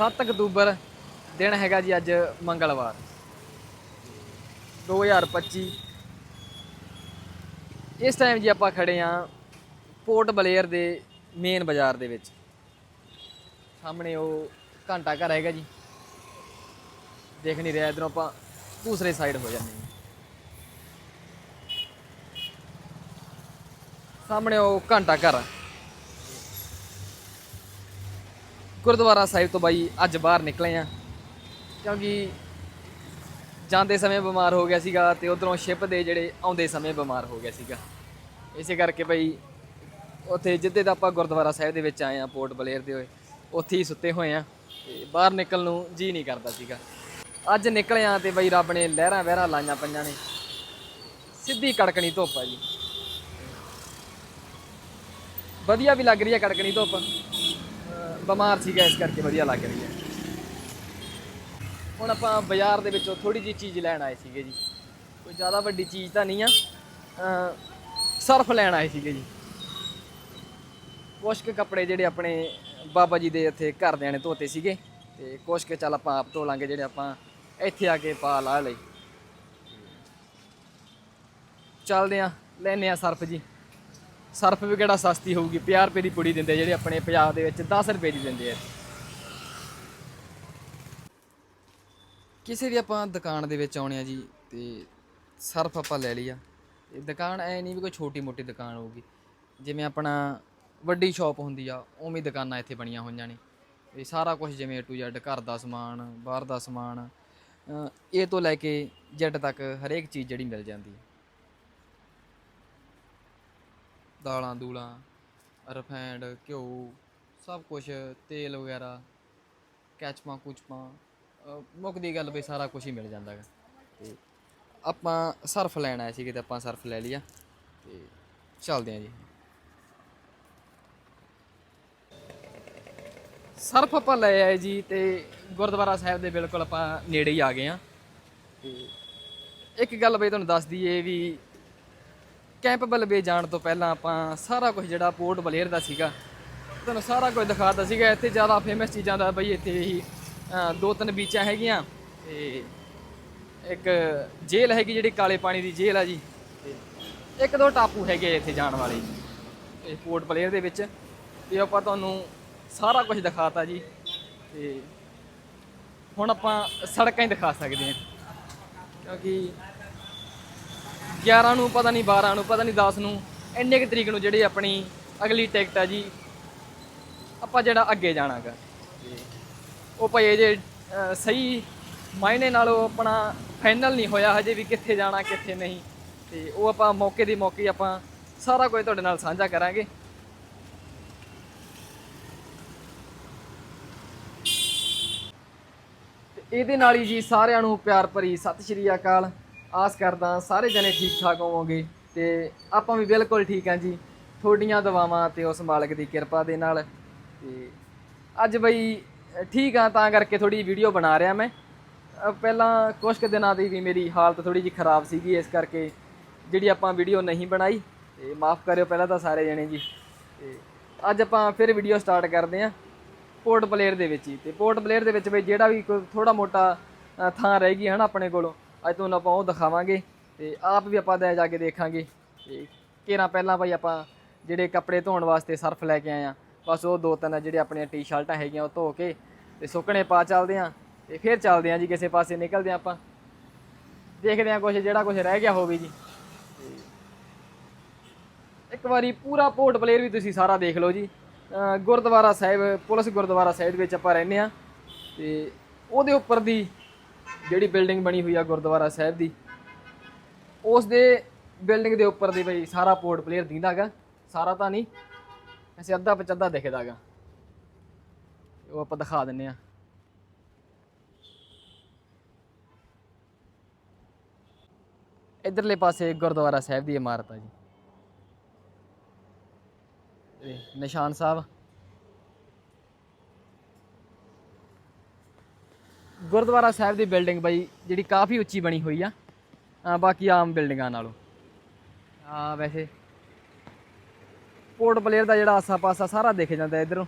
7 October ਦਿਨ ਹੈਗਾ ਜੀ ਅੱਜ ਮੰਗਲਵਾਰ। 2025 ਇਸ ਟਾਈਮ ਜੀ ਆਪਾਂ ਖੜੇ ਆ ਪੋਰਟ ਬਲੇਅਰ ਦੇ ਮੇਨ ਬਾਜ਼ਾਰ ਦੇ ਵਿੱਚ। ਸਾਹਮਣੇ ਉਹ ਘੰਟਾ ਘਰ ਹੈਗਾ ਜੀ। ਦੇਖ ਨਹੀਂ ਰਿਹਾ, ਇਧਰੋਂ ਆਪਾਂ ਦੂਸਰੇ ਸਾਈਡ ਹੋ ਜਾਂਦੇ ਹਾਂ। ਸਾਹਮਣੇ ਉਹ ਘੰਟਾ ਘਰ ਆ। ਗੁਰਦੁਆਰਾ ਸਾਹਿਬ ਤੋਂ ਬਾਈ ਅੱਜ ਬਾਹਰ ਨਿਕਲੇ ਆ। ਕਿਉਂਕਿ ਜਾਂਦੇ ਸਮੇਂ ਬਿਮਾਰ ਹੋ ਗਿਆ ਸੀਗਾ ਤੇ ਉਧਰੋਂ ਸ਼ਿਪ ਦੇ ਜਿਹੜੇ ਆਉਂਦੇ ਸਮੇਂ ਬਿਮਾਰ ਹੋ ਗਿਆ ਸੀਗਾ। ਇਸੇ ਕਰਕੇ ਬਈ ਉੱਥੇ ਜਿੱਦੇ ਦਾ ਆਪਾਂ ਗੁਰਦੁਆਰਾ ਸਾਹਿਬ ਦੇ ਵਿੱਚ ਆਏ ਆ, ਪੋਰਟ ਬਲੇਅਰ ਦੇ ਹੋਏ, ਉੱਥੇ ਹੀ ਸੁੱਤੇ ਹੋਏ ਆ ਤੇ ਬਾਹਰ ਨਿਕਲਣ ਨੂੰ ਜੀ ਨਹੀਂ ਕਰਦਾ ਸੀਗਾ। ਅੱਜ ਨਿਕਲੇ ਆ ਤੇ ਬਈ ਰੱਬ ਨੇ ਲਹਿਰਾਂ ਵਹਿਰਾਂ ਲਾਈਆਂ ਪਈਆਂ ਨੇ। ਸਿੱਧੀ ਕੜਕਣੀ ਧੁੱਪ ਆ ਜੀ। ਵਧੀਆ ਵੀ ਲੱਗ ਰਹੀ ਹੈ ਕੜਕਣੀ ਧੁੱਪ। ਬਿਮਾਰ ਸੀਗਾ ਇਸ ਕਰਕੇ ਵਧੀਆ ਲੱਗ ਰਹੀ ਹੈ। ਹੁਣ ਆਪਾਂ ਬਾਜ਼ਾਰ ਦੇ ਵਿੱਚੋਂ ਥੋੜੀ ਜਿਹੀ ਚੀਜ਼ ਲੈਣ ਆਏ ਸੀਗੇ ਜੀ। ਕੋਈ ਜ਼ਿਆਦਾ ਵੱਡੀ ਚੀਜ਼ ਤਾਂ ਨਹੀਂ ਆ। ਸਰਫ ਲੈਣ ਆਏ ਸੀਗੇ ਜੀ। ਕੁਛ ਕੁ ਕੱਪੜੇ ਜਿਹੜੇ ਆਪਣੇ ਬਾਬਾ ਜੀ ਦੇ ਇੱਥੇ ਘਰਦਿਆਂ ਨੇ ਧੋਤੇ ਸੀਗੇ। ਤੇ ਕੁਛ ਕੁ ਚੱਲ ਆਪਾਂ ਆਪ ਧੋ ਲਾਂਗੇ, ਜਿਹੜੇ ਆਪਾਂ ਇੱਥੇ ਆ ਕੇ ਪਾ ਲਾ ਲਈ। ਚੱਲਦੇ ਆ ਲੈਨੇ ਆ ਸਰਫ ਜੀ। ਸਰਫ ਵੀ ਕਿਹੜਾ ਸਸਤੀ ਹੋਊਗੀ? 50 ਰੁਪਏ ਦੀ ਪੁੜੀ ਦਿੰਦੇ ਜਿਹੜੇ ਆਪਣੇ ਪੰਜਾਬ ਦੇ ਵਿੱਚ 10 ਰੁਪਏ ਦੀ ਦਿੰਦੇ ਆ। ਕਿਸੇ ਵੀ ਆਪਾਂ ਦੁਕਾਨ ਦੇ ਵਿੱਚ ਆਉਣੇ ਆ ਜੀ ਤੇ ਸਰਫ ਆਪਾਂ ਲੈ ਲਿਆ ਇਹ ਦੁਕਾਨ ਐ ਨਹੀਂ ਵੀ ਕੋਈ ਛੋਟੀ ਮੋਟੀ ਦੁਕਾਨ ਹੋਊਗੀ। ਜਿਵੇਂ ਆਪਣਾ ਵੱਡੀ ਸ਼ਾਪ ਹੁੰਦੀ ਆ, ਉਵੇਂ ਦੁਕਾਨਾਂ ਇੱਥੇ ਬਣੀਆਂ ਹੋਈਆਂ ਨੇ। ਇਹ ਸਾਰਾ ਕੁਝ ਜਿਵੇਂ A to Z, ਘਰ ਦਾ ਸਮਾਨ, ਬਾਹਰ ਦਾ ਸਮਾਨ ਇਹ ਤੋਂ ਲੈ ਕੇ Z ਤੱਕ ਹਰੇਕ ਚੀਜ਼ ਜਿਹੜੀ ਮਿਲ ਜਾਂਦੀ ਹੈ ਦਾਲਾਂ ਦੂਲਾਂ ਰਫੈਂਡ ਘਿਓ, ਸਭ ਕੁਝ ਤੇਲ ਵਗੈਰਾ, ਕੈਚਪਾਂ, ਕੁਚਪਾਂ ਮੁੱਕਦੀ ਗੱਲ ਵੀ ਸਾਰਾ ਕੁਝ ਹੀ ਮਿਲ ਜਾਂਦਾ ਹੈ ਤੇ ਆਪਾਂ ਸਰਫ ਲੈਣਾ ਆਏ ਸੀਗੇ ਤੇ ਆਪਾਂ ਸਰਫ ਲੈ ਲਿਆ ਤੇ ਚੱਲਦੇ ਆਂ ਜੀ। ਸਰਫ ਆਪਾਂ ਲੈ ਆਏ ਜੀ ਤੇ ਗੁਰਦੁਆਰਾ ਸਾਹਿਬ ਦੇ ਬਿਲਕੁਲ ਆਪਾਂ ਨੇੜੇ ਹੀ ਆ ਗਏ ਆ ਤੇ ਇੱਕ ਗੱਲ ਬਈ ਤੁਹਾਨੂੰ ਦੱਸ ਦਈਏ ਵੀ ਕੈਂਪ ਬਲਬੇ ਜਾਣ ਤੋਂ ਪਹਿਲਾਂ ਆਪਾਂ ਸਾਰਾ ਕੁਝ ਜਿਹੜਾ ਪੋਰਟ ਬਲੇਅਰ ਦਾ ਸੀਗਾ, ਤੁਹਾਨੂੰ ਸਾਰਾ ਕੁਝ ਦਿਖਾਤਾ ਸੀਗਾ, ਇੱਥੇ ਜ਼ਿਆਦਾ ਫੇਮਸ ਚੀਜ਼ਾਂ ਦਾ ਬਈ ਇੱਥੇ ਹੀ ਦੋ ਤਿੰਨ ਬੀਚਾਂ ਹੈਗੀਆਂ ਤੇ ਇੱਕ ਜੇਲ੍ਹ ਹੈਗੀ ਜਿਹੜੀ ਕਾਲੇ ਪਾਣੀ ਦੀ ਜੇਲ੍ਹ ਆ ਜੀ ਤੇ ਇੱਕ ਦੋ ਟਾਪੂ ਹੈਗੇ ਇੱਥੇ ਜਾਣ ਵਾਲੇ ਇਹ ਪੋਰਟ ਬਲੇਅਰ ਦੇ ਵਿੱਚ ਤੇ ਆਪਾਂ ਤੁਹਾਨੂੰ ਸਾਰਾ ਕੁਝ ਦਿਖਾਤਾ ਜੀ ਤੇ ਹੁਣ ਆਪਾਂ ਸੜਕਾਂ ਹੀ ਦਿਖਾ ਸਕਦੇ ਹਾਂ, ਕਿਉਂਕਿ 11 ਨੂੰ, ਪਤਾ ਨਹੀਂ 12 ਨੂੰ, ਪਤਾ ਨਹੀਂ 10 ਨੂੰ, ਇੰਨੇ ਕੁ ਤਰੀਕ ਨੂੰ ਜਿਹੜੀ ਆਪਣੀ ਅਗਲੀ ਟਿਕਟ ਆ ਜੀ, ਆਪਾਂ ਜਿਹੜਾ ਅੱਗੇ ਜਾਣਾਗਾ। ਤੇ ਉਹ ਭਾਈ ਜੇ ਸਹੀ ਮਾਇਨੇ ਨਾਲ ਉਹ ਆਪਣਾ ਫਾਈਨਲ ਨਹੀਂ ਹੋਇਆ ਹਜੇ ਵੀ ਕਿੱਥੇ ਜਾਣਾ, ਕਿੱਥੇ ਨਹੀਂ। ਤੇ ਉਹ ਆਪਾਂ ਮੌਕੇ ਦੀ ਮੌਕੇ ਆਪਾਂ ਸਾਰਾ ਕੁਝ ਤੁਹਾਡੇ ਨਾਲ ਸਾਂਝਾ ਕਰਾਂਗੇ। ਤੇ ਇਹਦੇ ਨਾਲ ਹੀ ਜੀ ਸਾਰਿਆਂ ਨੂੰ ਪਿਆਰ ਭਰੀ ਸਤਿ ਸ਼੍ਰੀ ਅਕਾਲ। ਆਸ ਕਰਦਾ ਸਾਰੇ ਜਣੇ ਠੀਕ ਠਾਕ ਹੋਵੋਗੇ ਤੇ ਆਪਾਂ ਵੀ ਬਿਲਕੁਲ ਠੀਕ ਹਾਂ ਜੀ। ਤੁਹਾਡੀਆਂ ਦੁਆਵਾਂ ਤੇ ਉਸ ਮਾਲਕ ਦੀ ਕਿਰਪਾ ਦੇ ਨਾਲ ਤੇ ਅੱਜ ਬਈ ਠੀਕ ਆ ਤਾਂ ਕਰਕੇ ਥੋੜੀ ਵੀਡੀਓ ਬਣਾ ਰਿਹਾ ਮੈਂ। ਪਹਿਲਾਂ ਕੁਝ ਕੁ ਦਿਨਾਂ ਦੀ ਵੀ ਮੇਰੀ ਹਾਲਤ ਥੋੜੀ ਜਿਹੀ ਖਰਾਬ ਸੀਗੀ, ਇਸ ਕਰਕੇ ਜਿਹੜੀ ਆਪਾਂ ਵੀਡੀਓ ਨਹੀਂ ਬਣਾਈ, ਤੇ ਮਾਫ ਕਰਿਓ ਪਹਿਲਾਂ ਤਾਂ ਸਾਰੇ ਜਣੇ ਜੀ। ਤੇ ਅੱਜ ਆਪਾਂ ਫਿਰ ਵੀਡੀਓ ਸਟਾਰਟ ਕਰਦੇ ਆਂ ਪੋਰਟ ਪਲੇਅਰ ਦੇ ਵਿੱਚ ਹੀ। ਤੇ ਪੋਰਟ ਪਲੇਅਰ ਦੇ ਵਿੱਚ ਬਈ ਜਿਹੜਾ ਵੀ ਕੋਈ ਥੋੜਾ ਮੋਟਾ ਥਾਂ ਰਹਿ ਗਈ ਹੈ ਨਾ ਆਪਣੇ ਕੋਲੋਂ ਅੱਜ ਤੁਹਾਨੂੰ ਆਪਾਂ ਉਹ ਦਿਖਾਵਾਂਗੇ ਤੇ ਆਪ ਵੀ ਆਪਾਂ ਦੇ ਜਾ ਕੇ ਦੇਖਾਂਗੇ। ਤੇ ਕੇਰਾਂ ਪਹਿਲਾਂ ਭਾਈ ਆਪਾਂ ਜਿਹੜੇ ਕੱਪੜੇ ਧੋਣ ਵਾਸਤੇ ਸਰਫ ਲੈ ਕੇ ਆਏ ਆ ਬਸ ਉਹ ਦੋ ਤਿੰਨ ਜਿਹੜੇ ਆਪਣੀਆਂ ਟੀ-ਸ਼ਰਟਾਂ ਹੈਗੀਆਂ ਉਹ ਧੋ ਕੇ ਤੇ ਸੁੱਕਣੇ ਪਾ ਚੱਲਦੇ ਆਂ ਤੇ ਫਿਰ ਚੱਲਦੇ ਆਂ ਜੀ ਕਿਸੇ ਪਾਸੇ, ਨਿਕਲਦੇ ਆਂ ਆਪਾਂ। ਦੇਖਦੇ ਆਂ ਕੁਝ ਜਿਹੜਾ ਕੁਝ ਰਹਿ ਗਿਆ ਹੋਵੇ ਜੀ। ਤੇ ਇੱਕ ਵਾਰੀ ਪੂਰਾ ਪੋਰਟ ਪਲੇਅਰ ਵੀ ਤੁਸੀਂ ਸਾਰਾ ਦੇਖ ਲਓ ਜੀ। ਗੁਰਦੁਆਰਾ ਸਾਹਿਬ, ਪੁਲਿਸ ਗੁਰਦੁਆਰਾ ਸਾਹਿਬ ਵਿੱਚ ਆਪਾਂ ਰਹਿੰਦੇ ਆ ਤੇ ਉਹਦੇ ਉੱਪਰ ਦੀ ਜਿਹੜੀ ਬਿਲਡਿੰਗ ਬਣੀ ਹੋਈ ਆ ਗੁਰਦੁਆਰਾ ਸਾਹਿਬ ਦੀ ਉਸ ਦੇ ਬਿਲਡਿੰਗ ਦੇ ਉੱਪਰ ਦੀ ਬਈ ਸਾਰਾ ਪੋਰਟ ਪਲੇਅਰ ਦਿਖਦਾਗਾ ਸਾਰਾ ਤਾਂ ਨਹੀਂ ਐਸੇ ਅੱਧਾ ਪਚੱਧਾ ਦਿਖਦਾਗਾ। ਉਹ ਆਪਾਂ ਦਿਖਾ ਦਿੰਨੇ ਆ। ਇਧਰਲੇ ਪਾਸੇ ਗੁਰਦੁਆਰਾ ਸਾਹਿਬ ਦੀ ਇਮਾਰਤ ਆ ਜੀ। ਇਹ ਨਿਸ਼ਾਨ ਸਾਹਿਬ। ਗੁਰਦੁਆਰਾ ਸਾਹਿਬ ਦੀ ਬਿਲਡਿੰਗ ਬਾਈ, ਜਿਹੜੀ ਕਾਫੀ ਉੱਚੀ ਬਣੀ ਹੋਈ ਆ। ਬਾਕੀ ਆਮ ਬਿਲਡਿੰਗਾਂ ਨਾਲੋਂ। ਆ ਵੈਸੇ ਪੋਰਟ ਪਲੇਅਰ ਦਾ ਜਿਹੜਾ ਆਸਾ-ਪਾਸਾ ਸਾਰਾ ਦੇਖੇ ਜਾਂਦਾ ਇਧਰੋਂ।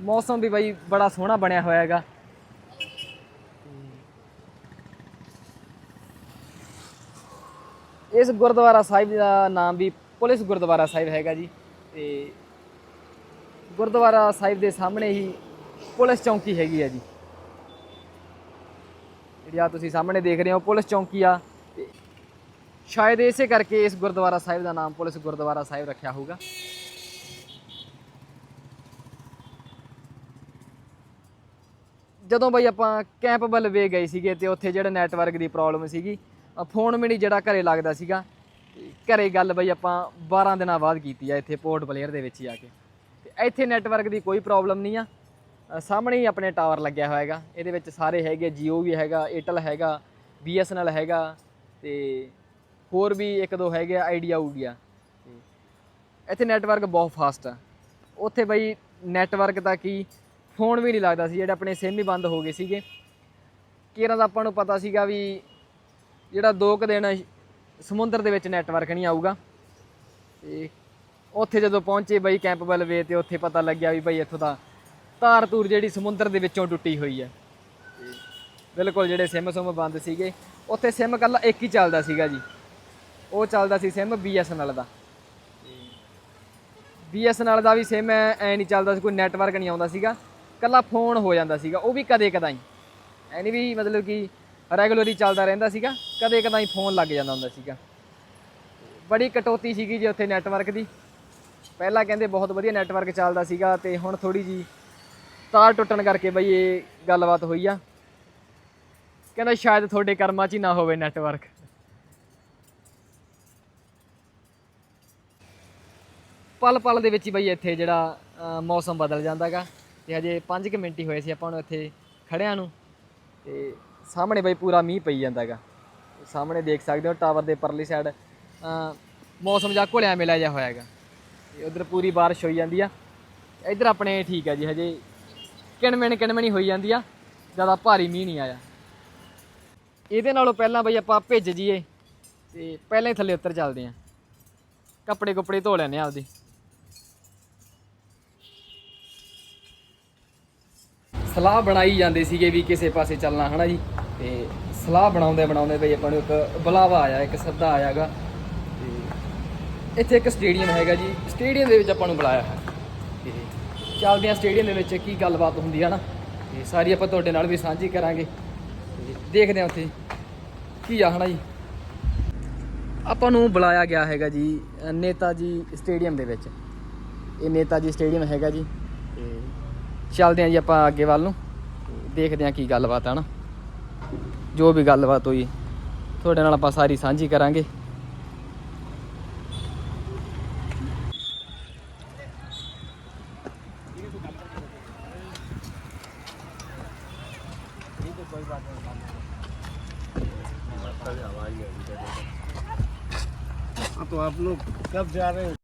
ਮੌਸਮ ਵੀ ਬਾਈ ਬੜਾ ਸੋਹਣਾ ਬਣਿਆ ਹੋਇਆ ਹੈਗਾ। ਇਸ ਗੁਰਦੁਆਰਾ ਸਾਹਿਬ ਦਾ ਨਾਮ ਵੀ ਪੁਲਿਸ ਗੁਰਦੁਆਰਾ ਸਾਹਿਬ ਹੈਗਾ ਜੀ ਤੇ ਗੁਰਦੁਆਰਾ ਸਾਹਿਬ ਦੇ ਸਾਹਮਣੇ ਹੀ ਪੁਲਿਸ ਚੌਂਕੀ ਹੈਗੀ ਆ ਜੀ। ਜਿਹੜੀ ਆ ਤੁਸੀਂ ਸਾਹਮਣੇ ਦੇਖ ਰਹੇ ਹੋ, ਪੁਲਿਸ ਚੌਂਕੀ ਆ ਤੇ ਸ਼ਾਇਦ ਇਸੇ ਕਰਕੇ ਇਸ ਗੁਰਦੁਆਰਾ ਸਾਹਿਬ ਦਾ ਨਾਮ ਪੁਲਿਸ ਗੁਰਦੁਆਰਾ ਸਾਹਿਬ ਰੱਖਿਆ ਹੋਊਗਾ। ਜਦੋਂ ਬਈ ਆਪਾਂ ਕੈਂਪ ਵੱਲ ਵੇ ਗਏ ਸੀਗੇ ਤੇ ਉੱਥੇ ਜਿਹੜਾ ਨੈਟਵਰਕ ਦੀ ਪ੍ਰੋਬਲਮ ਸੀਗੀ ਫੋਨ ਵੀ ਨਹੀਂ ਜਿਹੜਾ ਘਰੇ ਲੱਗਦਾ ਸੀਗਾ। ਘਰੇ ਗੱਲ ਬਈ ਆਪਾਂ 12 ਦਿਨਾਂ ਬਾਅਦ ਕੀਤੀ ਆ ਇੱਥੇ ਪੋਰਟ ਬਲੇਅਰ ਦੇ ਵਿੱਚ ਹੀ ਆ ਕੇ। ਤੇ ਇੱਥੇ ਨੈਟਵਰਕ ਦੀ ਕੋਈ ਪ੍ਰੋਬਲਮ ਨਹੀਂ ਆ। ਸਾਹਮਣੇ ਹੀ ਆਪਣੇ ਟਾਵਰ ਲੱਗਿਆ ਹੋਇਆ ਹੈਗਾ। ਇਹਦੇ ਵਿੱਚ ਸਾਰੇ ਹੈਗੇ Jio ਵੀ ਹੈਗਾ, Airtel ਹੈਗਾ BSNL ਹੈਗਾ ਤੇ ਹੋਰ ਵੀ ਇੱਕ ਦੋ ਹੈਗੇ ਆਈਡੀਆ ਆਊਡੀਆ ਤੇ ਇੱਥੇ ਨੈਟਵਰਕ ਬਹੁਤ ਫਾਸਟ ਆ। ਉੱਥੇ ਬਈ ਨੈਟਵਰਕ ਤਾਂ ਕੀ ਫੋਨ ਵੀ ਨਹੀਂ ਲੱਗਦਾ ਸੀ, ਜਿਹੜੇ ਆਪਣੇ ਸਿਮ ਹੀ ਬੰਦ ਹੋ ਗਏ ਸੀਗੇ। ਕੇਰਾਂ ਦਾ ਆਪਾਂ ਨੂੰ ਪਤਾ ਸੀਗਾ ਵੀ ਜਿਹੜਾ ਦੋ ਕੁ ਦਿਨ ਸਮੁੰਦਰ ਦੇ ਵਿੱਚ ਨੈਟਵਰਕ ਨਹੀਂ ਆਊਗਾ। ਤੇ ਉੱਥੇ ਜਦੋਂ ਪਹੁੰਚੇ ਬਈ ਕੈਂਪ ਵੱਲ ਵੇ ਤੇ ਉੱਥੇ ਪਤਾ ਲੱਗਿਆ ਵੀ ਬਈ ਇੱਥੋਂ ਦਾ ਤਾਰ ਤੂਰ ਜਿਹੜੀ ਸਮੁੰਦਰ ਦੇ ਵਿੱਚੋਂ ਟੁੱਟੀ ਹੋਈ ਹੈ। ਤੇ ਬਿਲਕੁਲ ਜਿਹੜੇ ਸਿਮ ਸੁਮ ਬੰਦ ਸੀਗੇ, ਉੱਥੇ ਸਿਮ ਕੱਲਾ ਇੱਕ ਹੀ ਚੱਲਦਾ ਸੀਗਾ ਜੀ। ਉਹ ਚੱਲਦਾ ਸੀ ਸਿਮ BSNL ਦਾ। BSNL ਦਾ ਵੀ ਸਿਮ ਐ ਨਹੀਂ ਚੱਲਦਾ ਸੀ, ਕੋਈ ਨੈਟਵਰਕ ਨਹੀਂ ਆਉਂਦਾ ਸੀਗਾ। ਕੱਲਾ ਫੋਨ ਹੋ ਜਾਂਦਾ ਸੀਗਾ, ਉਹ ਵੀ ਕਦੇ ਕਦਾਈ। ਐ ਨਹੀਂ ਵੀ ਮਤਲਬ ਕਿ ਰੈਗੂਲਰੀ ਚੱਲਦਾ ਰਹਿੰਦਾ ਸੀਗਾ, ਕਦੇ ਕਦਾਈ ਫੋਨ ਲੱਗ ਜਾਂਦਾ ਹੁੰਦਾ ਸੀਗਾ। ਬੜੀ ਕਟੌਤੀ ਸੀਗੀ ਜੀ ਉੱਥੇ ਨੈਟਵਰਕ ਦੀ। ਪਹਿਲਾਂ ਕਹਿੰਦੇ ਬਹੁਤ ਵਧੀਆ ਨੈਟਵਰਕ ਚੱਲਦਾ ਸੀਗਾ ਤੇ ਹੁਣ ਥੋੜੀ ਜੀ ਤਾਰ ਟੁੱਟਣ ਕਰਕੇ ਬਈ ਇਹ ਗੱਲਬਾਤ ਹੋਈ ਆ। ਕਹਿੰਦਾ ਸ਼ਾਇਦ ਤੁਹਾਡੇ ਕਰਮਾਂ 'ਚ ਹੀ ਨਾ ਹੋਵੇ ਨੈਟਵਰਕ ਪਲ ਪਲ ਦੇ ਵਿੱਚ ਹੀ ਬਈ ਇੱਥੇ ਜਿਹੜਾ ਮੌਸਮ ਬਦਲ ਜਾਂਦਾਗਾ। ਤੇ ਹਜੇ 5 ਕੁ ਮਿੰਟ ਹੀ ਹੋਏ ਸੀ ਆਪਾਂ ਨੂੰ ਇੱਥੇ ਖੜਿਆਂ ਨੂੰ। ਤੇ ਸਾਹਮਣੇ ਬਈ ਪੂਰਾ ਮੀਂਹ ਪਈ ਜਾਂਦਾਗਾ ਸਾਹਮਣੇ ਦੇਖ ਸਕਦੇ ਹੋ ਟਾਵਰ ਦੇ ਪਰਲੀ ਸਾਈਡ ਮੌਸਮ ਜਾ ਘੁਲਿਆ ਮਿਲਿਆ ਜਾ ਹੋਇਆਗਾ ਤੇ ਉਧਰ ਪੂਰੀ ਬਾਰਿਸ਼ ਹੋਈ ਜਾਂਦੀ ਆ। ਇੱਧਰ ਆਪਣੇ ਠੀਕ ਆ ਜੀ, ਹਜੇ ਕਿਣਮਿਣ ਕਿਣਮਿਣੀ ਹੋਈ ਜਾਂਦੀ ਆ, ਜ਼ਿਆਦਾ ਭਾਰੀ ਮੀਂਹ ਨਹੀਂ ਆਇਆ। ਇਹਦੇ ਨਾਲੋਂ ਪਹਿਲਾਂ ਬਈ ਆਪਾਂ ਭਿੱਜ ਜੀਏ ਤੇ ਪਹਿਲਾਂ ਹੀ ਥੱਲੇ ਉੱਤਰ ਚੱਲਦੇ ਆਂ। ਕੱਪੜੇ ਕੁੱਪੜੇ ਧੋ ਲੈਣੇ ਆਪਦੇ। ਸਲਾਹ ਬਣਾਈ ਜਾਂਦੇ ਸੀਗੇ ਵੀ ਕਿਸੇ ਪਾਸੇ ਚੱਲਣਾ, ਹਨਾ ਜੀ? ਤੇ ਸਲਾਹ ਬਣਾਉਂਦੇ ਬਣਾਉਂਦੇ ਬਈ ਆਪਾਂ ਨੂੰ ਇੱਕ ਬੁਲਾਵਾ ਆਇਆ, ਇੱਕ ਸੱਦਾ ਆਇਆਗਾ। ਤੇ ਇੱਥੇ ਇੱਕ ਸਟੇਡੀਅਮ ਹੈਗਾ ਜੀ। ਸਟੇਡੀਅਮ ਦੇ ਵਿੱਚ ਆਪਾਂ ਨੂੰ ਬੁਲਾਇਆ ਹੈ। ਤੇ ਚੱਲਦੇ ਆ ਸਟੇਡੀਅਮ ਦੇ ਵਿੱਚ ਕੀ ਗੱਲਬਾਤ ਹੁੰਦੀ ਹੈ ਨਾ ਤੇ ਸਾਰੀ ਆਪਾਂ ਤੁਹਾਡੇ ਨਾਲ ਵੀ ਸਾਂਝੀ ਕਰਾਂਗੇ। ਤੇ ਦੇਖਦੇ ਆ ਉੱਥੇ ਕੀ ਆ, ਹਨਾ ਜੀ? ਆਪਾਂ ਨੂੰ ਬੁਲਾਇਆ ਗਿਆ ਹੈਗਾ ਜੀ, ਨੇਤਾ ਜੀ ਸਟੇਡੀਅਮ ਦੇ ਵਿੱਚ। ਇਹ ਨੇਤਾ ਜੀ ਸਟੇਡੀਅਮ ਹੈਗਾ ਜੀ। ਤੇ ਚੱਲਦੇ ਆਂ ਜੀ ਆਪਾਂ ਅੱਗੇ ਵੱਲ ਨੂੰ ਤੇ ਦੇਖਦੇ ਆਂ ਕੀ ਗੱਲਬਾਤ ਆ ਨਾ ਜੋ ਵੀ ਗੱਲਬਾਤ ਹੋਈ ਤੁਹਾਡੇ ਨਾਲ ਆਪਾਂ ਸਾਰੀ ਸਾਂਝੀ ਕਰਾਂਗੇ हाँ, तो आप लोग कब जा रहे हो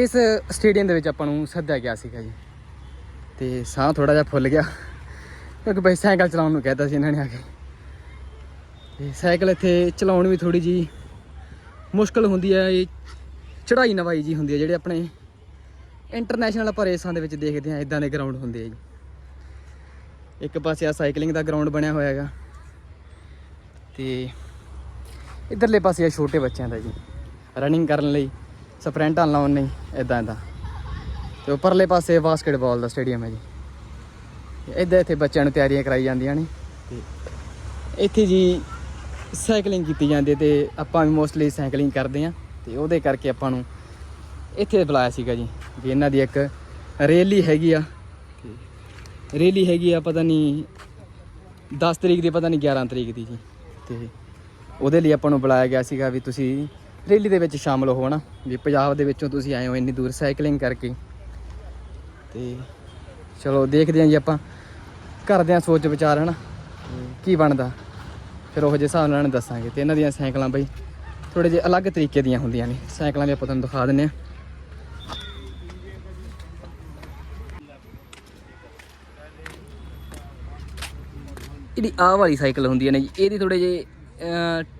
ਇਸ ਸਟੇਡੀਅਮ ਦੇ ਵਿੱਚ ਆਪਾਂ ਨੂੰ ਸੱਦਿਆ ਗਿਆ ਸੀਗਾ ਜੀ। ਤੇ ਸਾਹ ਥੋੜਾ ਜਿਹਾ ਫੁੱਲ ਗਿਆ। ਕਿਉਂਕਿ ਬਈ ਸਾਈਕਲ ਚਲਾਉਣ ਨੂੰ ਕਹਿਤਾ ਸੀ ਇਹਨਾਂ ਨੇ ਆ ਕੇ। ਤੇ ਸਾਈਕਲ ਇੱਥੇ ਚਲਾਉਣ ਵੀ ਥੋੜੀ ਜੀ ਮੁਸ਼ਕਲ ਹੁੰਦੀ ਹੈ। ਇਹ ਚੜਾਈ ਨਵਾਈ ਜੀ ਹੁੰਦੀ ਹੈ ਜਿਹੜੇ ਆਪਣੇ ਇੰਟਰਨੈਸ਼ਨਲ ਆਪਾਂ ਰੇਸਾਂ ਦੇ ਵਿੱਚ ਦੇਖਦੇ ਆ ਇਦਾਂ ਦੇ ਗਰਾਊਂਡ ਹੁੰਦੇ ਆ ਜੀ। ਇੱਕ ਪਾਸੇ ਆ ਸਾਈਕਲਿੰਗ ਦਾ ਗਰਾਊਂਡ ਬਣਿਆ ਹੋਇਆ ਹੈਗਾ। ਤੇ ਇਧਰਲੇ ਪਾਸੇ ਆ ਛੋਟੇ ਬੱਚਿਆਂ ਦਾ ਜੀ। ਰਨਿੰਗ ਕਰਨ ਲਈ। ਸਪ੍ਰਿੰਟਾਂ ਲਾਉਣ ਲਈ ਇਦਾਂ ਇਦਾਂ ਤੇ ਉੱਪਰਲੇ ਪਾਸੇ ਬਾਸਕਟਬਾਲ ਦਾ ਸਟੇਡੀਅਮ ਹੈ ਜੀ। ਇੱਦਾਂ ਇੱਥੇ ਬੱਚਿਆਂ ਨੂੰ ਤਿਆਰੀਆਂ ਕਰਾਈ ਜਾਂਦੀਆਂ ਨੇ। ਤੇ ਇੱਥੇ ਜੀ ਸਾਈਕਲਿੰਗ ਕੀਤੀ ਜਾਂਦੀ ਤੇ ਆਪਾਂ ਵੀ ਮੋਸਟਲੀ ਸਾਈਕਲਿੰਗ ਕਰਦੇ ਆ ਤੇ ਉਹਦੇ ਕਰਕੇ ਆਪਾਂ ਨੂੰ ਇੱਥੇ ਬੁਲਾਇਆ ਸੀਗਾ ਜੀ ਵੀ ਇਹਨਾਂ ਦੀ ਇੱਕ ਰੈਲੀ ਹੈਗੀ ਆ। ਰੈਲੀ ਹੈਗੀ ਆ ਪਤਾ ਨਹੀਂ 10 ਤਰੀਕ ਦੀ ਪਤਾ ਨਹੀਂ 11 ਤਰੀਕ ਦੀ ਜੀ। ਤੇ ਉਹਦੇ ਲਈ ਆਪਾਂ ਨੂੰ ਬੁਲਾਇਆ ਗਿਆ ਸੀਗਾ ਵੀ ਤੁਸੀਂ ਰੈਲੀ ਦੇ ਵਿੱਚ ਸ਼ਾਮਲ ਹੋ ਹਨਾ ਵੀ ਪੰਜਾਬ ਦੇ ਵਿੱਚੋਂ ਤੁਸੀਂ ਆਏ ਹੋ ਇੰਨੀ ਦੂਰ ਸਾਈਕਲਿੰਗ ਕਰਕੇ। ਤੇ ਚਲੋ ਦੇਖਦੇ ਹਾਂ ਜੀ ਆਪਾਂ, ਕਰਦੇ ਹਾਂ ਸੋਚ ਵਿਚਾਰ, ਹਨਾ? ਤੇ ਕੀ ਬਣਦਾ? ਫਿਰ ਉਹ ਜਿਹੇ ਹਿਸਾਬ ਨਾਲ ਇਹਨਾਂ ਨੂੰ ਦੱਸਾਂਗੇ। ਤੇ ਇਹਨਾਂ ਦੀਆਂ ਸਾਈਕਲਾਂ ਬਈ ਥੋੜੇ ਜਿਹੇ ਅਲੱਗ ਤਰੀਕੇ ਦੀਆਂ ਹੁੰਦੀਆਂ ਨੇ। ਸਾਈਕਲਾਂ ਵੀ ਆਪਾਂ ਤੁਹਾਨੂੰ ਦਿਖਾ ਦਿੰਨੇ ਆ ਜਿਹੜੀ ਆਹ ਵਾਲੀ ਸਾਈਕਲ ਹੁੰਦੀ ਹੈ ਨਾ ਜੀ, ਇਹਦੀ ਥੋੜੇ ਜਿਹੇ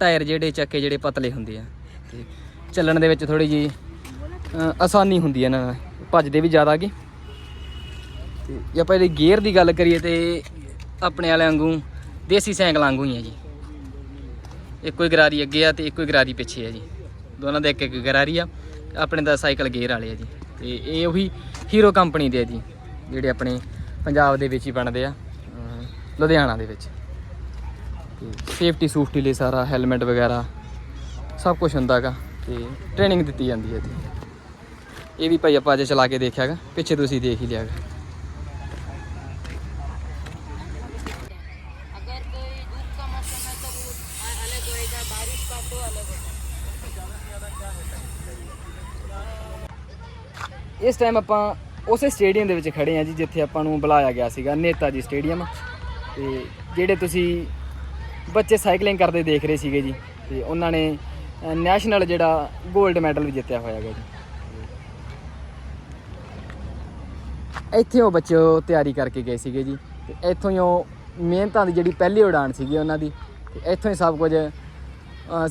ਟਾਇਰ ਜਿਹੜੇ ਚੱਕੇ ਜਿਹੜੇ ਪਤਲੇ ਹੁੰਦੇ ਆ। ਤੇ ਚੱਲਣ ਦੇ ਵਿੱਚ ਥੋੜੀ ਜੀ ਆਸਾਨੀ ਹੁੰਦੀ ਹੈ ਇਹਨਾਂ ਨਾਲ। ਭੱਜਦੇ ਵੀ ਜ਼ਿਆਦਾ ਅੱਗੇ। ਤੇ ਜੇ ਆਪਾਂ ਇਹਦੀ ਗੇਅਰ ਦੀ ਗੱਲ ਕਰੀਏ ਤੇ ਆਪਣੇ ਵਾਲਿਆਂ ਵਾਂਗੂ ਦੇਸੀ ਸਾਈਕਲ ਵਾਂਗੂ ਹੀ ਹੈ ਜੀ। ਇੱਕੋ ਹੀ ਗਰਾਰੀ ਅੱਗੇ ਆ ਤੇ ਇੱਕੋ ਹੀ ਗਰਾਰੀ ਪਿੱਛੇ ਆ ਜੀ। ਦੋਨਾਂ ਦੇ ਇੱਕ ਇੱਕ ਗਰਾਰੀ ਆ, ਆਪਣੇ ਦਾ ਸਾਈਕਲ ਗੇਅਰ ਵਾਲੇ ਆ ਜੀ। ਤੇ ਇਹ ਉਹੀ ਹੀਰੋ ਕੰਪਨੀ ਦੇ ਆ ਜੀ, ਜਿਹੜੇ ਆਪਣੇ ਪੰਜਾਬ ਦੇ ਵਿੱਚ ਹੀ ਬਣਦੇ ਆ ਲੁਧਿਆਣਾ ਦੇ ਵਿੱਚ। ਤੇ ਸੇਫਟੀ ਸੂਫਟੀ ਲਈ ਸਾਰਾ ਹੈਲਮਟ ਵਗੈਰਾ ਸਭ ਕੁਝ ਹੈਗਾ ਤੇ ਟ੍ਰੇਨਿੰਗ ਦਿੱਤੀ ਜਾਂਦੀ ਹੈ ਇੱਥੇ। ਇਹ ਵੀ ਭਾਈ ਆਪਾਂ ਅੱਜ ਚਲਾ ਕੇ ਦੇਖਿਆਗਾ ਪਿੱਛੇ ਤੁਸੀਂ ਦੇਖ ਹੀ ਲਿਆਗਾ ਇਸ ਟਾਈਮ ਆਪਾਂ ਉਸੇ ਸਟੇਡੀਅਮ ਦੇ ਵਿੱਚ ਖੜੇ ਆ ਜੀ, ਜਿੱਥੇ ਆਪਾਂ ਨੂੰ ਬੁਲਾਇਆ ਗਿਆ ਸੀਗਾ ਨੇਤਾ ਜੀ ਸਟੇਡੀਅਮ ਤੇ ਜਿਹੜੇ ਤੁਸੀਂ ਬੱਚੇ ਸਾਈਕਲਿੰਗ ਕਰਦੇ ਦੇਖ ਰਹੇ ਸੀਗੇ ਜੀ, ਤੇ ਉਹਨਾਂ ਨੇ ਨੈਸ਼ਨਲ ਜਿਹੜਾ 골ਡ ਮੈਡਲ ਵੀ ਜਿੱਤਿਆ ਹੋਇਆ ਹੈਗਾ ਜੀ। ਇੱਥੇ ਉਹ ਬੱਚੇ ਉਹ ਤਿਆਰੀ ਕਰਕੇ ਗਏ ਸੀਗੇ ਜੀ। ਤੇ ਇੱਥੋਂ ਹੀ ਉਹ ਮਿਹਨਤਾਂ ਦੀ ਜਿਹੜੀ ਪਹਿਲੀ ਉਡਾਨ ਸੀਗੀ ਉਹਨਾਂ ਦੀ। ਤੇ ਇੱਥੋਂ ਹੀ ਸਭ ਕੁਝ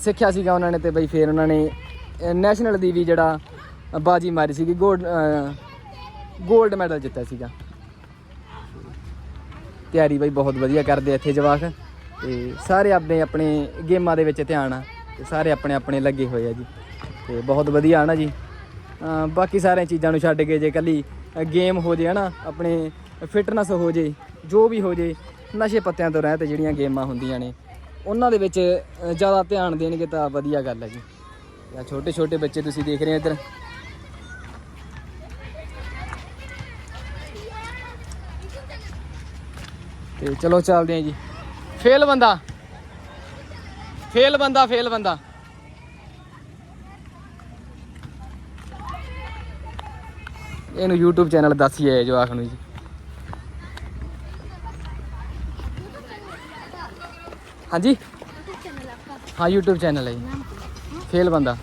ਸਿੱਖਿਆ ਸੀਗਾ ਉਹਨਾਂ ਨੇ ਤੇ ਬਈ ਫਿਰ ਉਹਨਾਂ ਨੇ ਨੈਸ਼ਨਲ ਦੀ ਵੀ ਜਿਹੜਾ ਬਾਜੀ ਮਾਰੀ ਸੀਗੀ ਗੋਲਡ ਗੋਲਡ ਮੈਡਲ ਜਿੱਤਿਆ ਸੀਗਾ। ਤਿਆਰੀ ਬਈ ਬਹੁਤ ਵਧੀਆ ਕਰਦੇ ਇੱਥੇ ਜਵਾਕ। ਤੇ ਸਾਰੇ ਆਪਣੇ ਆਪਣੇ ਗੇਮਾਂ ਦੇ ਵਿੱਚ ਧਿਆਨ ਆ। ਤੇ ਸਾਰੇ ਆਪਣੇ ਆਪਣੇ ਲੱਗੇ ਹੋਏ ਆ ਜੀ। ਤੇ ਬਹੁਤ ਵਧੀਆ ਨਾ ਜੀ। ਬਾਕੀ ਸਾਰੀਆਂ ਚੀਜ਼ਾਂ ਨੂੰ ਛੱਡ ਕੇ ਜੇ ਕੱਲੀ ਗੇਮ ਹੋ ਜੇ ਹਨਾ, ਆਪਣੇ ਫਿਟਨੈਸ ਹੋ ਜੇ, ਜੋ ਵੀ ਹੋ ਜੇ, ਨਸ਼ੇ ਪੱਤਿਆਂ ਤੋਂ ਰਹਿਤ ਜਿਹੜੀਆਂ ਗੇਮਾਂ ਹੁੰਦੀਆਂ ਨੇ, ਉਹਨਾਂ ਦੇ ਵਿੱਚ ਜ਼ਿਆਦਾ ਧਿਆਨ ਦੇਣਗੇ ਤਾਂ ਵਧੀਆ ਗੱਲ ਹੈ ਜੀ। ਆ ਛੋਟੇ ਛੋਟੇ ਬੱਚੇ ਤੁਸੀਂ ਦੇਖ ਰਹੇ ਹੋ ਇੱਧਰ। ਤੇ ਚਲੋ ਚੱਲਦੇ ਹਾਂ ਜੀ। ਫੇਲ ਬੰਦਾ। ਫੇਲ ਬੰਦਾ ਫੇਲ ਬੰਦਾ ਇਹਨੂੰ YouTube ਚੈਨਲ ਦੱਸੀਏ ਜਵਾਕ ਨੂੰ ਜੀ ਹਾਂਜੀ हाँ यूट्यूब चैनल है जी फेल बंदा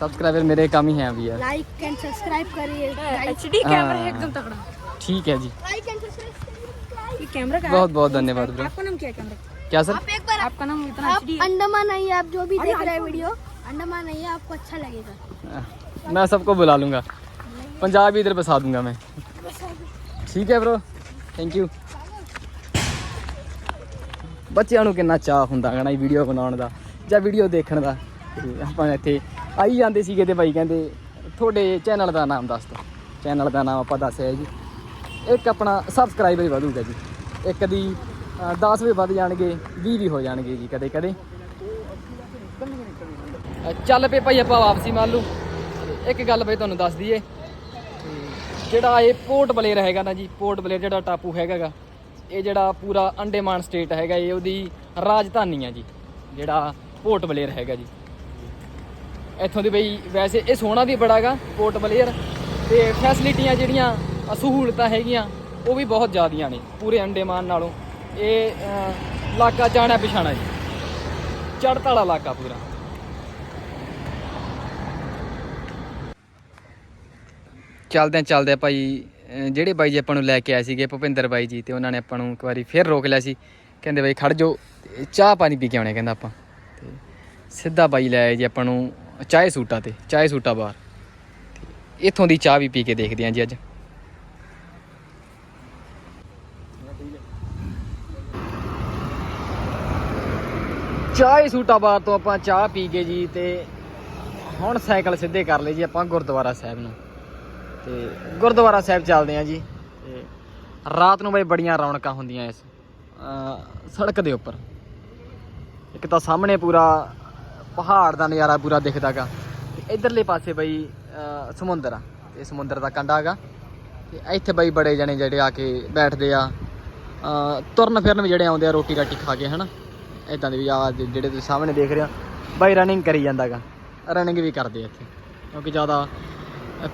सब्सक्राइबर मेरे कम ही हैं अभी यार लाइक एंड सब्सक्राइब करिए एचडी कैमरा है एकदम तगड़ा ठीक है जी लाइक एंड सब्सक्राइब ये कैमरा का बहुत बहुत धन्यवाद ब्रो आपका नाम क्या है कैमरा क्या सर आप एक बार आपका नाम इतना आप एचडी अंडमान आइए आप जो भी देख रहे हैं वीडियो अंडमान आइए आपको अच्छा लगेगा मैं सबको बुला लूँगा पंजाब इधर बसा दूंगा मैं ठीक है ब्रो ਥੈਂਕ ਯੂ ਬੱਚਿਆਂ ਨੂੰ ਕਿੰਨਾ ਚਾਹ ਹੁੰਦਾ ਹੈ ਨਾ ਇਹ ਵੀਡੀਓ ਬਣਾਉਣ ਦਾ ਜਾਂ ਵੀਡੀਓ ਦੇਖਣ ਦਾ ਤੇ ਆਪਾਂ ਇੱਥੇ ਆਈ ਜਾਂਦੇ ਸੀਗੇ ਤੇ ਬਾਈ ਕਹਿੰਦੇ ਤੁਹਾਡੇ ਚੈਨਲ ਦਾ ਨਾਮ ਦੱਸ ਦਿਓ ਚੈਨਲ ਦਾ ਨਾਮ ਆਪਾਂ ਦੱਸਿਆ ਜੀ ਇੱਕ ਆਪਣਾ ਸਬਸਕ੍ਰਾਈਬਰ ਹੀ ਵਧੂਗਾ ਜੀ। ਇੱਕ ਦੀ 10 ਵੀ ਵੱਧ ਜਾਣਗੇ 20 ਵੀ ਹੋ ਜਾਣਗੇ ਜੀ ਕਦੇ ਕਦੇ। ਚੱਲ ਪਏ ਭਾਈ ਆਪਾਂ ਵਾਪਸੀ ਮੰਨ ਲੂ ਇੱਕ ਗੱਲ ਬਈ ਤੁਹਾਨੂੰ ਦੱਸ ਦਈਏ। ਜਿਹੜਾ ਇਹ ਪੋਰਟ ਬਲੇਅਰ ਹੈਗਾ ਨਾ ਜੀ ਪੋਰਟ ਬਲੇਅਰ ਜਿਹੜਾ ਟਾਪੂ ਹੈਗਾਗਾ, ਇਹ ਜਿਹੜਾ ਪੂਰਾ ਅੰਡੇਮਾਨ ਸਟੇਟ ਹੈਗਾ, ਇਹ ਉਹਦੀ ਰਾਜਧਾਨੀ ਆ ਜੀ, ਜਿਹੜਾ ਪੋਰਟ ਬਲੇਅਰ ਹੈਗਾ ਜੀ। ਇੱਥੋਂ ਦੀ ਬਈ ਵੈਸੇ ਇਹ ਸੋਹਣਾ ਵੀ ਬੜਾਗਾ ਪੋਰਟ ਬਲੇਅਰ ਤੇ ਫੈਸਿਲਿਟੀਆਂ ਜਿਹੜੀਆਂ ਸਹੂਲਤਾਂ ਹੈਗੀਆਂ, ਉਹ ਵੀ ਬਹੁਤ ਜ਼ਿਆਦੀਆਂ ਨੇ, ਪੂਰੇ ਅੰਡੇਮਾਨ ਨਾਲੋਂ। ਇਹ ਇਲਾਕਾ ਜਾਣਿਆ ਪਛਾਣਾ ਜੀ। ਚੜ੍ਹਤ ਵਾਲਾ ਇਲਾਕਾ ਪੂਰਾ। ਚੱਲਦੇ ਚੱਲਦੇ ਭਾਈ ਜਿਹੜੇ ਬਾਈ ਜੀ ਆਪਾਂ ਨੂੰ ਲੈ ਕੇ ਆਏ ਸੀਗੇ, ਭੁਪਿੰਦਰ ਬਾਈ ਜੀ, ਤੇ ਉਹਨਾਂ ਨੇ ਆਪਾਂ ਨੂੰ ਇੱਕ ਵਾਰੀ ਫੇਰ ਰੋਕ ਲਿਆ ਸੀ। ਕਹਿੰਦੇ ਬਾਈ ਖੜ ਜਾਓ ਚਾਹ ਪਾਣੀ ਪੀ ਕੇ ਆਉਣੇ ਕਹਿੰਦਾ ਆਪਾਂ। ਤੇ ਸਿੱਧਾ ਬਾਈ ਲੈ ਆਏ ਜੀ ਆਪਾਂ ਨੂੰ ਚਾਹੇ ਸੂਟਾ ਤੇ, ਚਾਹੇ ਸੂਟਾ ਬਾਹਰ। ਤੇ ਇੱਥੋਂ ਦੀ ਚਾਹ ਵੀ ਪੀ ਕੇ ਦੇਖਦੇ ਹਾਂ ਜੀ ਅੱਜ। ਚਾਹ ਸੂਟਾਂ ਬਾਹਰ ਤੋਂ ਆਪਾਂ ਚਾਹ ਪੀ ਕੇ ਜੀ ਤੇ ਹੁਣ ਸਾਈਕਲ ਸਿੱਧੇ ਕਰ ਲਏ ਜੀ ਆਪਾਂ ਗੁਰਦੁਆਰਾ ਸਾਹਿਬ ਨੂੰ। ਤੇ ਗੁਰਦੁਆਰਾ ਸਾਹਿਬ ਚੱਲਦੇ ਆ ਜੀ ਤੇ ਰਾਤ ਨੂੰ ਬਈ ਬੜੀਆਂ ਰੌਣਕਾਂ ਹੁੰਦੀਆਂ ਇਸ ਸੜਕ ਦੇ ਉੱਪਰ। ਇੱਕ ਤਾਂ ਸਾਹਮਣੇ ਪੂਰਾ ਪਹਾੜ ਦਾ ਨਜ਼ਾਰਾ ਪੂਰਾ ਦਿਖਦਾਗਾ ਤੇ ਇਧਰਲੇ ਪਾਸੇ ਬਈ ਸਮੁੰਦਰ ਆ। ਤੇ ਸਮੁੰਦਰ ਦਾ ਕੰਢਾ ਹੈਗਾ ਤੇ ਇੱਥੇ ਬਈ ਬੜੇ ਜਣੇ ਜਿਹੜੇ ਆ ਕੇ ਬੈਠਦੇ ਆ। ਤੁਰਨ ਫਿਰਨ ਵੀ ਜਿਹੜੇ ਆਉਂਦੇ ਆ ਰੋਟੀ ਰਾਟੀ ਖਾ ਕੇ, ਹਨਾ? ਇਦਾਂ ਦੇ ਵੀ ਆ ਜਿਹੜੇ ਤੁਸੀਂ ਸਾਹਮਣੇ ਦੇਖ ਰਹੇ ਹੋ, ਬਾਈ ਰਨਿੰਗ ਕਰੀ ਜਾਂਦਾਗਾ। ਰਨਿੰਗ ਵੀ ਕਰਦੇ ਇੱਥੇ, ਕਿਉਂਕਿ ਜ਼ਿਆਦਾ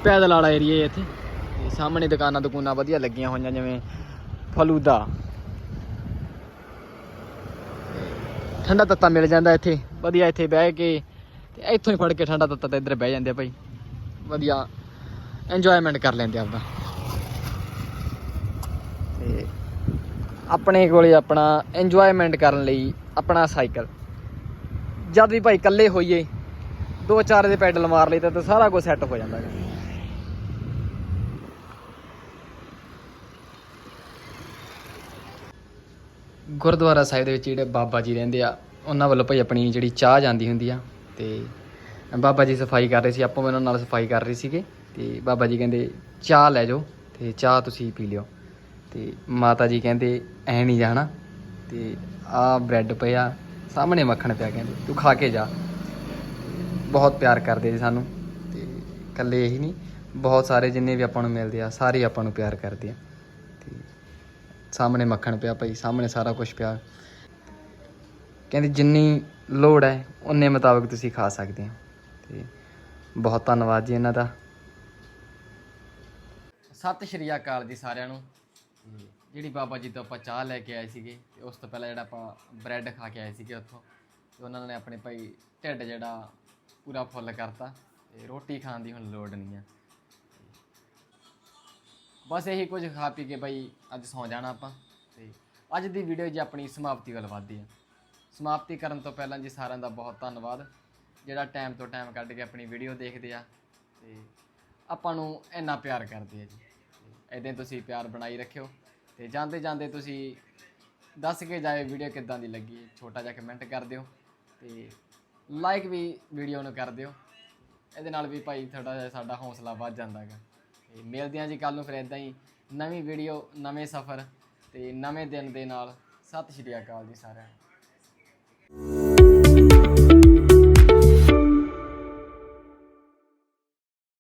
ਪੈਦਲ ਵਾਲਾ ਏਰੀਆ ਇੱਥੇ। ਤੇ ਸਾਹਮਣੇ ਦੁਕਾਨਾਂ ਦੁਕਾਨਾਂ ਵਧੀਆ ਲੱਗੀਆਂ ਹੋਈਆਂ, ਜਿਵੇਂ ਫਲੂਦਾ। ਠੰਡਾ ਤੱਤਾ ਮਿਲ ਜਾਂਦਾ ਇੱਥੇ, ਵਧੀਆ ਇੱਥੇ ਬਹਿ ਕੇ, ਤੇ ਇੱਥੋਂ ਹੀ ਫੜ ਕੇ ਠੰਡਾ ਤੱਤਾ ਤੇ ਇੱਧਰ ਬਹਿ ਜਾਂਦੇ ਆ ਭਾਈ ਵਧੀਆ ਇੰਜੋਇਮੈਂਟ ਕਰ ਲੈਂਦੇ ਆ ਆਪਦਾ। ਤੇ ਆਪਣੇ ਕੋਲੇ ਆਪਣਾ ਇੰਜੋਇਮੈਂਟ ਕਰਨ ਲਈ ਆਪਣਾ ਸਾਈਕਲ। ਜਦ ਵੀ ਭਾਈ ਇਕੱਲੇ ਹੋਈਏ, ਦੋ ਚਾਰ ਦੇ ਪੈਡਲ ਮਾਰ ਲਈ ਤਾਂ ਸਾਰਾ ਕੁਝ ਸੈੱਟ ਹੋ ਜਾਂਦਾ ਹੈ ਗੁਰਦੁਆਰਾ ਸਾਹਿਬ ਦੇ ਵਿੱਚ ਜਿਹੜੇ ਬਾਬਾ ਜੀ ਰਹਿੰਦੇ ਆ, ਉਹਨਾਂ ਵੱਲੋਂ ਭਾਈ ਆਪਣੀ ਜਿਹੜੀ ਚਾਹ ਜਾਂਦੀ ਹੁੰਦੀ ਆ, ਤੇ ਬਾਬਾ ਜੀ ਸਫ਼ਾਈ ਕਰ ਰਹੇ ਸੀ, ਆਪਾਂ ਵੀ ਉਹਨਾਂ ਨਾਲ ਸਫ਼ਾਈ ਕਰ ਰਹੇ ਸੀਗੇ, ਤੇ ਬਾਬਾ ਜੀ ਕਹਿੰਦੇ, ਚਾਹ ਲੈ ਜਾਓ, ਤੇ ਚਾਹ ਤੁਸੀਂ ਪੀ ਲਿਓ। ਤੇ ਮਾਤਾ ਜੀ ਕਹਿੰਦੇ, ਐ ਨਹੀਂ ਜਾਣਾ। ਤੇ ਆ ਬ੍ਰੈਡ ਪਿਆ ਸਾਹਮਣੇ ਮੱਖਣ ਪਿਆ ਕਹਿੰਦੇ, ਤੂੰ ਖਾ ਕੇ ਜਾ। ਬਹੁਤ ਪਿਆਰ ਕਰਦੇ ਜੀ ਸਾਨੂੰ, ਤੇ ਇਕੱਲੇ ਇਹੀ ਨਹੀਂ, ਬਹੁਤ ਸਾਰੇ ਜਿੰਨੇ ਵੀ ਆਪਾਂ ਨੂੰ ਮਿਲਦੇ ਆ, ਸਾਰੇ ਆਪਾਂ ਨੂੰ ਪਿਆਰ ਕਰਦੇ ਆ। ਤੇ ਸਾਹਮਣੇ ਮੱਖਣ ਪਿਆ ਭਾਈ, ਸਾਹਮਣੇ ਸਾਰਾ ਕੁਝ ਪਿਆ। ਕਹਿੰਦੇ ਜਿੰਨੀ ਲੋੜ ਹੈ ਉਨੇ ਮੁਤਾਬਕ ਤੁਸੀਂ ਖਾ ਸਕਦੇ ਹੋ। ਤੇ ਬਹੁਤ ਧੰਨਵਾਦ ਜੀ ਇਹਨਾਂ ਦਾ। ਸਤਿ ਸ਼੍ਰੀ ਅਕਾਲ ਜੀ ਸਾਰਿਆਂ ਨੂੰ। ਜਿਹੜੀ ਬਾਬਾ ਜੀ ਤੋਂ ਆਪਾਂ ਚਾਹ ਲੈ ਕੇ ਆਏ ਸੀਗੇ, ਤੇ ਉਸ ਤੋਂ ਪਹਿਲਾਂ ਜਿਹੜਾ ਆਪਾਂ ਬ੍ਰੈਡ ਖਾ ਕੇ ਆਏ ਸੀਗੇ ਉੱਥੋਂ, ਤੇ ਉਹਨਾਂ ਨੇ ਆਪਣੇ ਭਾਈ ਢਿੱਡ ਜਿਹੜਾ ਪੂਰਾ ਫੁੱਲ ਕਰਤਾ, ਤੇ ਰੋਟੀ ਖਾਣ ਦੀ ਹੁਣ ਲੋੜ ਨਹੀਂ ਆ। ਬਸ ਇਹੀ ਕੁਝ ਖਾ ਪੀ ਕੇ ਭਾਈ ਅੱਜ ਸੌਂ ਜਾਣਾ ਆਪਾਂ, ਤੇ ਅੱਜ ਦੀ ਵੀਡੀਓ ਜੀ ਆਪਣੀ ਸਮਾਪਤੀ ਵੱਲ ਵੱਧਦੀ ਆ। ਸਮਾਪਤੀ ਕਰਨ ਤੋਂ ਪਹਿਲਾਂ ਜੀ ਸਾਰਿਆਂ ਦਾ ਬਹੁਤ ਧੰਨਵਾਦ, ਜਿਹੜਾ ਟਾਈਮ ਤੋਂ ਟਾਈਮ ਕੱਢ ਕੇ ਆਪਣੀ ਵੀਡੀਓ ਦੇਖਦੇ ਆ, ਤੇ ਆਪਾਂ ਨੂੰ ਇੰਨਾ ਪਿਆਰ ਕਰਦੇ ਆ ਜੀ। ਇਦਾਂ ਤੁਸੀਂ ਪਿਆਰ ਬਣਾਈ ਰੱਖਿਓ। ਤੇ ਜਾਂਦੇ ਜਾਂਦੇ ਤੁਸੀਂ ਦੱਸ ਕੇ ਜਾਇਓ ਵੀਡੀਓ ਕਿੱਦਾਂ ਦੀ ਲੱਗੀ, ਛੋਟਾ ਜਿਹਾ ਕਮੈਂਟ ਕਰ ਦਿਓ ਤੇ ਲਾਈਕ ਵੀ ਵੀਡੀਓ ਨੂੰ ਕਰ ਦਿਓ। ਇਹਦੇ ਨਾਲ ਵੀ ਭਾਈ ਥੋੜਾ ਜਿਹਾ ਸਾਡਾ ਹੌਸਲਾ ਵੱਧ ਜਾਂਦਾ ਹੈਗਾ। ਤੇ ਮਿਲਦੇ ਹਾਂ ਜੀ ਕੱਲ ਨੂੰ ਫਿਰ ਇਦਾਂ ਹੀ ਨਵੀਂ ਵੀਡੀਓ ਨਵੇਂ ਸਫ਼ਰ ਤੇ ਨਵੇਂ ਦਿਨ ਦੇ ਨਾਲ। ਸਤਿ ਸ਼੍ਰੀ ਅਕਾਲ ਜੀ ਸਾਰਿਆਂ ਨੂੰ।